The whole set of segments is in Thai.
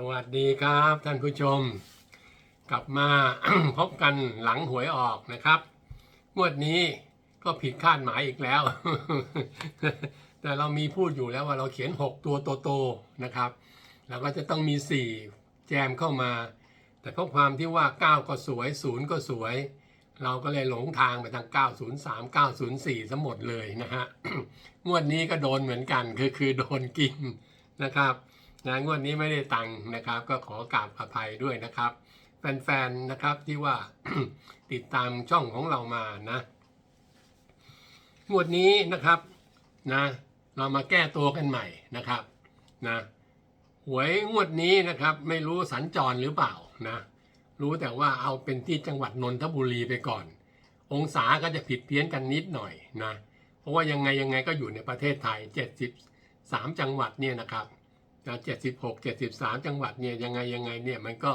สวัสดีครับท่านผู้ชม กลับมา พบกันหลังหวยออกนะครับ งวดนี้ก็ผิดคาดหมายอีกแล้ว แต่เรามีพูดอยู่แล้วว่าเราเขียน 6 ตัวโตๆนะครับ แล้วก็จะต้องมี 4 แจมเข้ามา แต่เพราะความที่ว่า 9 ก็สวย 0 ก็สวย เราก็เลยหลงทางไปทาง 903 904ทั้งหมดเลยนะฮะ งวดนี้ก็โดนเหมือนกันคือคือโดนกินนะครับ นะงวดนี้ไม่ได้ตังค์นะครับ ก็ขอกราบอภัยด้วยนะครับ แฟนๆนะครับที่ว่าติดตามช่องของเรามานะงวดนี้นะครับนะเรามาแก้ตัวกันใหม่นะครับนะหวยงวดนี้นะครับ ไม่รู้สัญจรหรือเปล่านะรู้แต่ว่าเอาเป็นที่จังหวัดนนทบุรีไปก่อน องศาก็จะผิดเพี้ยนกันนิดหน่อยนะ เพราะว่ายังไงยังไงก็อยู่ในประเทศไทย 73 จังหวัดเนี่ยนะครับ นะ76 73 จังหวัดเนี่ยยังไงยังไงเนี่ยมันก็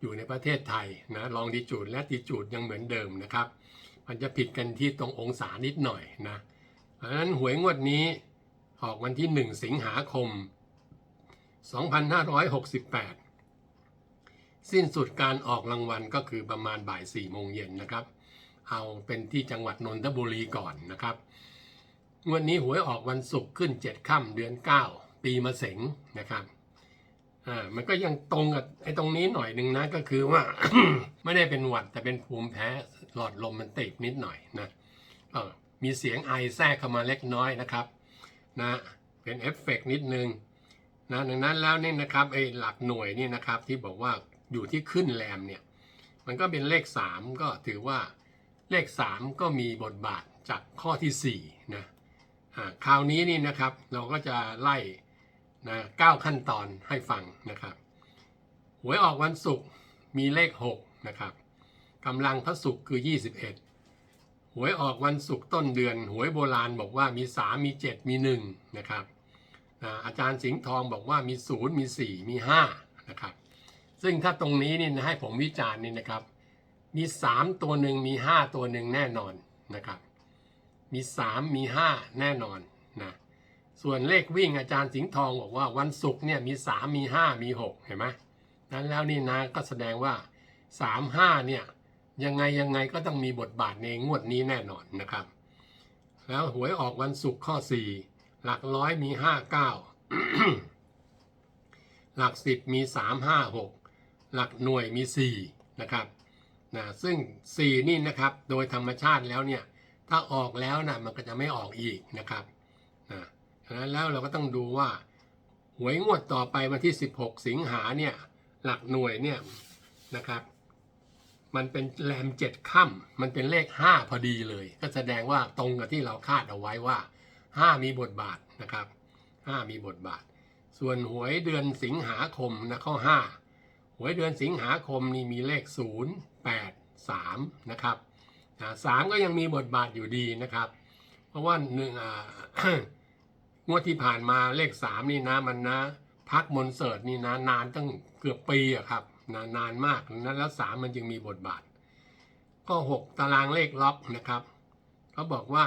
อยู่ในประเทศไทยนะลองดีจูดและดีจูดยังเหมือนเดิมนะครับ มันจะผิดกันที่ตรงองศานิดหน่อยนะเพราะฉะนั้นหวยงวดนี้ออกวันที่ 1 สิงหาคม 2568 สิ้นสุดการออกรางวัลก็คือประมาณบ่าย4โมงเย็นนะครับ เอาเป็นที่จังหวัดนนทบุรีก่อนนะครับงวดนี้หวยออกวันศุกร์ขึ้น 7 ค่ำเดือน 9 ปีมะเสงนะครับอ่ามันก็ยังตรงกับไอ้ตรงนี้หน่อยหนึ่งนะก็คือว่า ไม่ได้เป็นหวัดแต่เป็นภูมิแพ้หลอดลมมันติดนิดหน่อยนะเออมีเสียงไอแทรกเข้ามาเล็กน้อยนะครับนะเป็นเอฟเฟกต์นิดนึงนะดังนั้นแล้วนี่นะครับไอ้หลักหน่วยนี่นะครับที่บอกว่าอยู่ที่ขึ้นแรมเนี่ยมันก็เป็นเลข 3 ก็ถือว่าเลข 3 ก็มีบทบาทจากข้อที่4นะอ่าคราวนี้นี่นะครับเราก็จะไล่ นะเก้าขั้นตอนให้ฟังนะครับหวยออกวันศุกร์มีเลข 6 นะครับกำลังพระศุกร์คือ 21 หวยออกวันศุกร์ต้นเดือน หวยโบราณบอกว่ามี 3 มี 7 มี 1 นะครับอาอาจารย์สิงห์ทองบอกว่ามี 0 มี 4 มี 5 นะครับ ซึ่งถ้าตรงนี้นี่ให้ผมวิจารณ์นี่นะครับ มี 3 ตัวหนึ่งมี 5 ตัวหนึ่งแน่นอนนะครับ มี 3 มี 5 แน่นอนนะ ส่วนเลขวิ่งอาจารย์สิงห์ทองบอกว่าวันศุกร์เนี่ยมี 3 มี 5 มี 6 เห็นไหมนั้นแล้วนี่นะก็แสดงว่า 3 5 เนี่ยยังไงยังไงก็ต้องมีบทบาทในงวดนี้แน่นอนนะครับ แล้วหวยออกวันศุกร์ข้อ 4 หลักร้อยมี 5 9 หลัก 10 มี 3 5 6 หลักหน่วยมี 4 นะครับนะซึ่ง 4 นี่นะครับโดยธรรมชาติแล้วเนี่ยถ้าออกแล้วนะมันก็จะไม่ออกอีกนะครับ ฉะนั้นแล้วเราก็ต้องดูว่า หวยงวดต่อไปวันที่ 16 สิงหาเนี่ยหลักหน่วยเนี่ยนะครับมันเป็นแรมเจ็ดค่ำมันเป็นเลข5พอดีเลย ก็แสดงว่าตรงกับที่เราคาดเอาไว้ว่า5มีบทบาทนะครับ5มีบทบาท ส่วนหวยเดือนสิงหาคมนะข้อ5หวยเดือนสิงหาคมนี่มีเลข0 8 3นะครับสามก็ยังมีบทบาทอยู่ดีนะครับ เพราะว่าหนึ่งอ่า งวดที่ผ่านมาเลข3นี่นะมันนะ พักมนเสิร์ตนี่นะนานตั้งเกือบปีอะครับนานานมากนั้นแล้ว3มันจึงมีบทบาท ก็6ตารางเลขล็อกนะครับเขาบอกว่า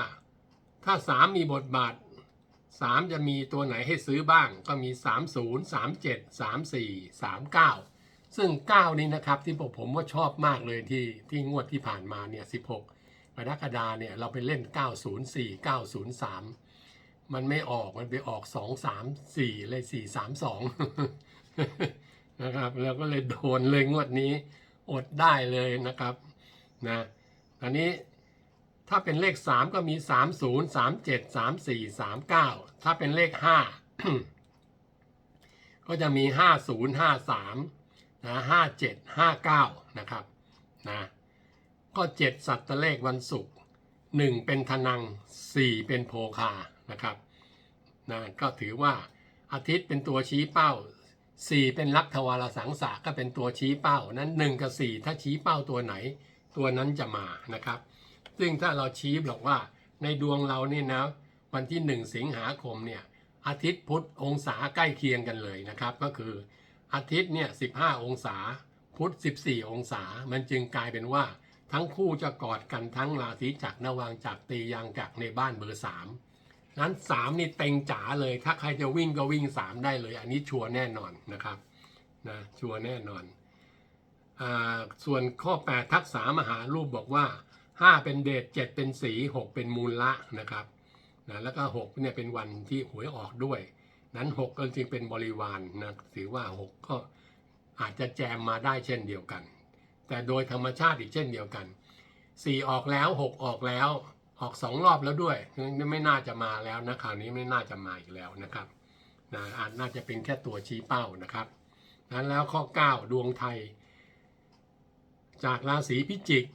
ถ้า3มีบทบาท3จะมีตัวไหนให้ซื้อบ้างก็มี30 37 34 39ซึ่ง9นี้นะครับที่ผมผมว่าชอบมากเลยที่ที่งวดที่ผ่านมาเนี่ย16กรกฎาเนี่ยเราไปเล่น904 903มั มันไม่ออกมันไปออก2 3 4เลย4 3 2นะครับแล้วก็เลยโดนเลยงวดนี้อดได้เลยนะครับนะอันนี้ถ้าเป็นเลข 3 ก็มี 30 37 34 39 ถ้าเป็นเลข 5 ก็จะมี 50 53นะ57 59 นะครับนะก็ 7 สัตว์เลขวันศุกร์1เป็นธนัง 4 เป็นโพคา นะครับนะก็ถือว่าอาทิตย์เป็นตัวชี้เป้า 4 เป็นลักทวารสังสะก็เป็นตัวชี้เป้า นั้น 1 กับ 4 ถ้าชี้เป้าตัวไหน ตัวนั้นจะมานะครับ ซึ่งถ้าเราชี้บอกว่าในดวงเราเนี่ยนะวันที่ 1 สิงหาคมเนี่ยอาทิตย์พุธองศาใกล้เคียงกันเลยนะครับ ก็คืออาทิตย์เนี่ย15 องศา พุธ 14 องศา มันจึงกลายเป็นว่าทั้งคู่จะกอดกันทั้งราศีจักรนวางจักรตียางจักรในบ้านเบอร์3 นั้น3นี่เต็งจ๋าเลย ถ้าใครจะวิ่งก็วิ่ง 3 ได้เลย อันนี้ชัวร์แน่นอนนะครับนะชัวร์แน่นอนอ่าส่วนข้อ 8 ทักษามหารูปบอกว่า 5 เป็นเดช7เป็นสี 6 เป็นมูลละนะครับนะแล้วก็6เนี่ยเป็นวันที่หวยออกด้วย นั้น 6 ก็จริงเป็นบริวารนนะถือว่า 6 ก็อาจจะแจมมาได้เช่นเดียวกัน แต่โดยธรรมชาติอีกเช่นเดียวกัน 4 ออกแล้ว 6 ออกแล้ว ออกสองรอบแล้วด้วยไม่น่าจะมาแล้วนะคราวนี้ไม่น่าจะมาอีกแล้วนะครับนะอาจน่าจะเป็นแค่ตัวชี้เป้านะครับนั้นแล้วข้อ 9 ดวงไทย จากราศีพิจิก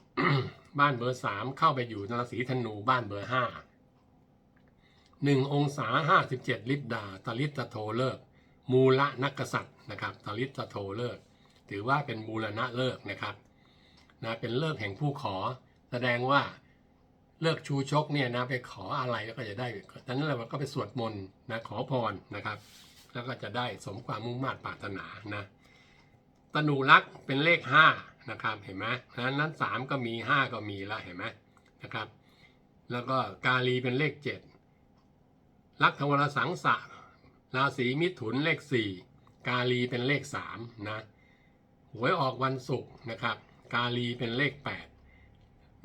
บ้านเบอร์ 3 เข้าไปอยู่ราศีธนูบ้านเบอร์ 5 1 องศา 57 ลิตรดาตลิตโทเลิก มูลนักกษัตริย์นะครับตลิตโทเลิก ถือว่าเป็นมูลนะเลิกนะครับนะเป็นเลิกแห่งผู้ขอ แสดงว่า เลิกชูชกเนี่ยนะไปขออะไรแล้วก็จะได้ดังนั้นเราก็ไปสวดมนต์นะขอพรนะครับ แล้วก็จะได้สมความมุ่งมา่ปรารถนานะตนูรักเป็นเลข5นะครับเห็นไหมนั้นนั้นสามก็มี 5 ก็มีแล้วเห็นไหมนะครับ แล้วก็กาลีเป็นเลข 7 ลักษวรสังสะราศีมิถุนเลข 4 กาลีเป็นเลข3นะหวยออกวันศุกร์นะครับ กาลีเป็นเลข 8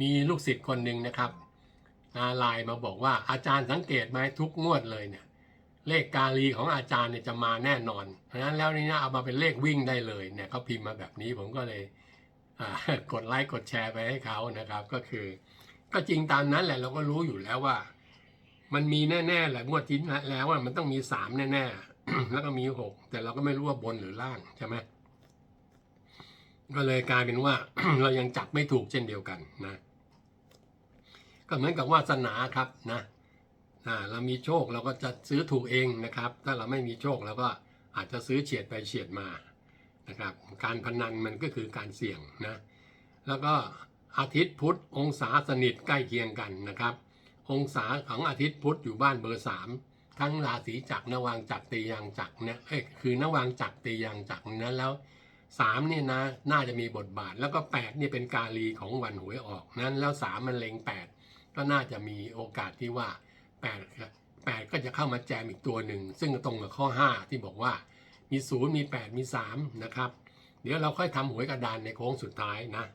มีลูกศิษย์คนหนึ่งนะครับนาไลน์มาบอกว่าอาจารย์สังเกตไหมทุกงวดเลยเนี่ยเลขกาลีของอาจารย์เนี่ยจะมาแน่นอน เพราะฉะนั้นแล้วนี่นะเอามาเป็นเลขวิ่งได้เลยเนี่ยเขาพิมพ์มาแบบนี้ผมก็เลยกดไลค์กดแชร์ไปให้เขานะครับก็คือ ก็จริงตามนั้นแหละเราก็รู้อยู่แล้วว่า มันมีแน่ๆแหละงวดที่แล้วว่ามันต้องมีสามแน่ๆแล้วก็มีหกแต่เราก็ไม่รู้ว่าบนหรือล่างใช่ไหม ก็เลยกลายเป็นว่าเรายังจับไม่ถูกเช่นเดียวกันนะก็เหมือนกับวาสนาครับนะเรามีโชคเราก็จะซื้อถูกเองนะครับ ถ้าเราไม่มีโชคเราก็อาจจะซื้อเฉียดไปเฉียดมานะครับ การพนันมันก็คือการเสี่ยงนะแล้วก็อาทิตย์พุธองศาสนิทใกล้เคียงกันนะครับ องศาของอาทิตย์พุธอยู่บ้านเบอร์สามทั้งราศีจักรนวางจักรตียางจักรเนี่ยเอ้ยคือ นวางจักรตียางจักรนั้นแล้ว สามเนี่ยนะน่าจะมีบทบาทแล้วก็แปดเนี่ยเป็นกาลีของวันหวยออกนั้นแล้วสามมันเล็งแปดก็น่าจะมีโอกาสที่ว่าแปดแปดก็จะเข้ามาแจมอีกตัวหนึ่ง ซึ่งตรงกับข้อ5ที่บอกว่ามีศูนย์มี8มี3นะครับ เดี๋ยวเราค่อยทำหวยกระดานในโค้งสุดท้ายนะ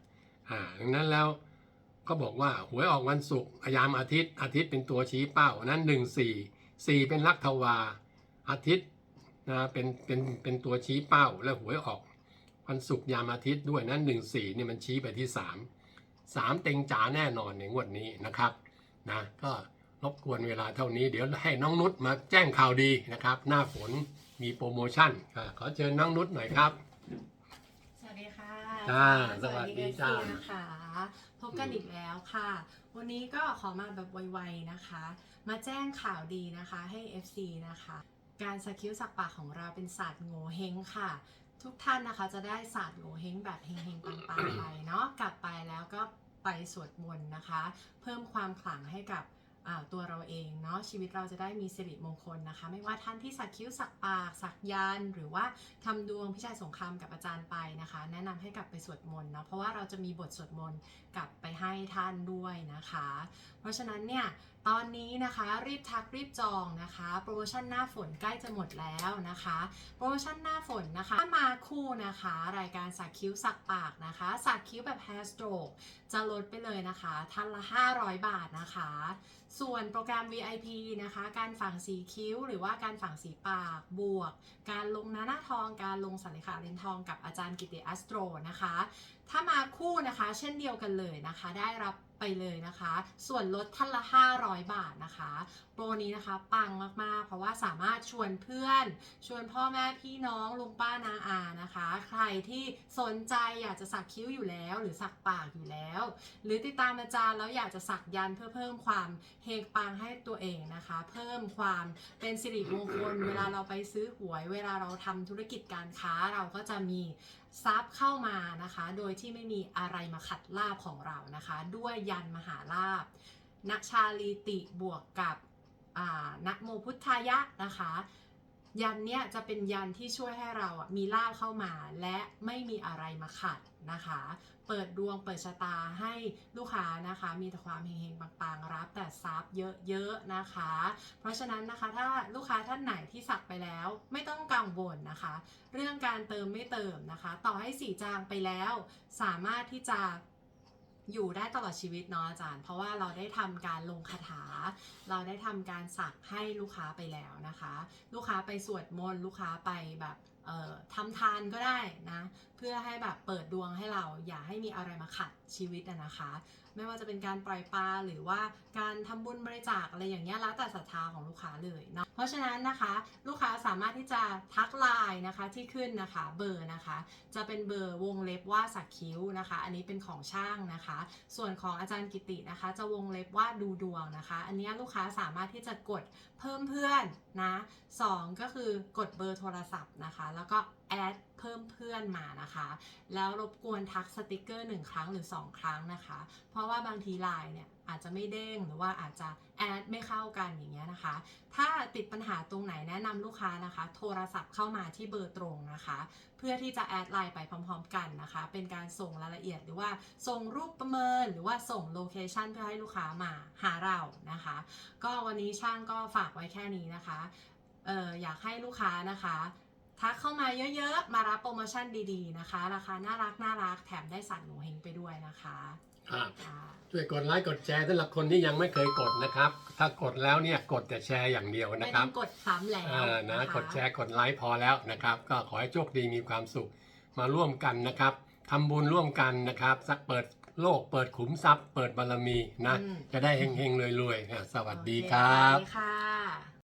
อ่าดังนั้นแล้วก็บอกว่าหวยออกวันศุกร์ยามอาทิตย์ อาทิตย์เป็นตัวชี้เป้านั้น1 4 4เป็นลัคทวาอาทิตย์นะเป็นเป็นเป็นตัวชี้เป้าแล้วหวยออก วันศุกร์ยามอาทิตย์ด้วยนั้น1 4เนี่ยมันชี้ไปที่3 3เต็งจ๋าแน่นอนในงวดนี้นะครับนะก็รบกวนเวลาเท่านี้เดี๋ยวให้น้องนุชมาแจ้งข่าวดีนะครับ หน้าฝนมีโปรโมชั่นอ่าขอเชิญน้องนุชหน่อยครับ สวัสดีค่ะจ้าสวัสดีจ้าเอฟซีนะคะพบกันอีกแล้วค่ะ วันนี้ก็ขอมาแบบไวๆนะคะ มาแจ้งข่าวดีนะคะให้ FC นะคะ การสกิลสักปากของเราเป็นศาสตร์โง่เฮงค่ะ ทุกท่านนะคะจะได้ศาสตร์โงเฮงแบบเฮงๆปังๆไปเนาะกลับไปแล้วก็ไปสวดมนต์นะคะ เพิ่มความขลังให้กับตัวเราเองเนาะชีวิตเราจะได้มีสิริมงคลนะคะ ไม่ว่าท่านที่สักคิ้วสักปากสักยันหรือว่าทำดวงพิชัยสงครามกับอาจารย์ไปนะคะ แนะนำให้กลับไปสวดมนต์เนาะเพราะว่าเราจะมีบทสวดมนต์กลับไปให้ท่านด้วยนะคะ เพราะฉะนั้นเนี่ย ตอนนี้นะคะรีบทักรีบจองนะคะโปรโมชั่นหน้าฝนใกล้จะหมดแล้วนะคะโปรโมชั่นหน้าฝนนะคะถ้ามาคู่นะคะ รายการสักคิ้วสักปากนะคะสักคิ้วแบบ hair stroke จะลดไปเลยนะคะท่านละ 500 บาทนะคะ ส่วนโปรแกรม VIP นะคะ การฝังสีคิ้ว หรือว่าการฝังสีปากบวก การลงหน้าหน้าทองการลงสันนิขาเลนทองกับอาจารย์กิติอัสโตรนะคะ ถ้ามาคู่นะคะ เช่นเดียวกันเลยนะคะ ได้รับ ไปเลยนะคะ ส่วนลดท่านละ 500 บาทนะคะ โปรนี้นะคะปังมากๆ เพราะว่าสามารถชวนเพื่อน ชวนพ่อแม่พี่น้องลุงป้านาอานะคะ ใครที่สนใจอยากจะสักคิ้วอยู่แล้ว หรือสักปากอยู่แล้ว หรือติดตามอาจารย์แล้วอยากจะสักยันเพื่อเพิ่มความเฮงปังให้ตัวเองนะคะ เพิ่มความเป็นสิริมงคลเวลาเราไปซื้อหวย เวลาเราทำธุรกิจการค้าเราก็จะมีทรัพย์เข้ามานะคะ โดยที่ไม่มีอะไรมาขัดลาบของเรานะคะ ด้วยยันมหาลาบณชาลีติบวกกับอ่านโมพุทธายะนะคะ ยันเนี่ยจะเป็นยันที่ช่วยให้เราอะมีลาบเข้ามาและไม่มีอะไรมาขัดนะคะ เปิดดวงเปิดชะตาให้ลูกค้านะคะ มีแต่ความเฮงๆปังๆรับแต่ทรัพย์เยอะๆนะคะ เพราะฉะนั้นนะคะถ้าลูกค้าท่านไหนที่สักไปแล้ว ไม่ต้องกังวลนะคะ เรื่องการเติมไม่เติมนะคะ ต่อให้สีจางไปแล้ว สามารถที่จะ อยู่ได้ตลอดชีวิตเนาะอาจารย์ เพราะว่าเราได้ทำการลงคาถา เราได้ทำการสักให้ลูกค้าไปแล้วนะคะ ลูกค้าไปสวดมนต์ลูกค้าไปแบบทำทานก็ได้นะเพื่อให้แบบเปิดดวงให้เราอย่าให้มีอะไรมาขัดชีวิตอะนะคะ ไม่ว่าจะเป็นการปล่อยปลาหรือว่าการทำบุญบริจาคอะไรอย่างเงี้ยแล้วแต่ศรัทธาของลูกค้าเลยเนาะเพราะฉะนั้นนะคะลูกค้าสามารถที่จะทักไลน์นะคะที่ขึ้นนะคะเบอร์นะคะ จะเป็นเบอร์วงเล็บว่าสักคิ้วนะคะ อันนี้เป็นของช่างนะคะ ส่วนของอาจารย์กิตินะคะ จะวงเล็บว่าดูดวงนะคะ อันนี้ลูกค้าสามารถที่จะกดเพิ่มเพื่อนนะสองก็คือกดเบอร์โทรศัพท์นะคะ แล้วก็แอด เพิ่มเพื่อนมานะคะ แล้วรบกวนทักสติกเกอร์ 1 ครั้งหรือ 2 ครั้งนะคะ เพราะว่าบางทีไลน์เนี่ยอาจจะไม่เด้งหรือว่าอาจจะแอดไม่เข้ากันอย่างเงี้ยนะคะ ถ้าติดปัญหาตรงไหนแนะนำลูกค้านะคะ โทรศัพท์เข้ามาที่เบอร์ตรงนะคะ เพื่อที่จะแอดไลน์ไปพร้อมๆกันนะคะ เป็นการส่งรายละเอียดหรือว่าส่งรูปประเมิน หรือว่าส่งโลเคชันเพื่อให้ลูกค้ามาหาเรานะคะ ก็วันนี้ช่างก็ฝากไว้แค่นี้นะคะอออยากให้ลูกค้านะคะ ทักเข้ามาเยอะๆ มารับโปรโมชั่นดีๆนะคะ ราคาน่ารักน่ารักแถมได้สัตว์หนูเฮงไปด้วยนะคะครับค่ะช่วยกดไลค์กดแชร์สำหรับคนที่ยังไม่เคยกดนะครับ ถ้ากดแล้วเนี่ยกดแต่แชร์อย่างเดียวไม่นะคต้รัอบงกดซ้ำแล้วเออนะคกดแชร์กดไลค์พอแล้วนะครับ ก็ขอให้โชคดีมีความสุขมาร่วมกันนะครับทำบุญร่วมกันนะครับสักเปิดโลกเปิดขุมทรัพย์ เปิดบารมีนะอืมจะได้เฮงๆรวยๆอะสวัสดีโอเครับสวัสดีค่ะ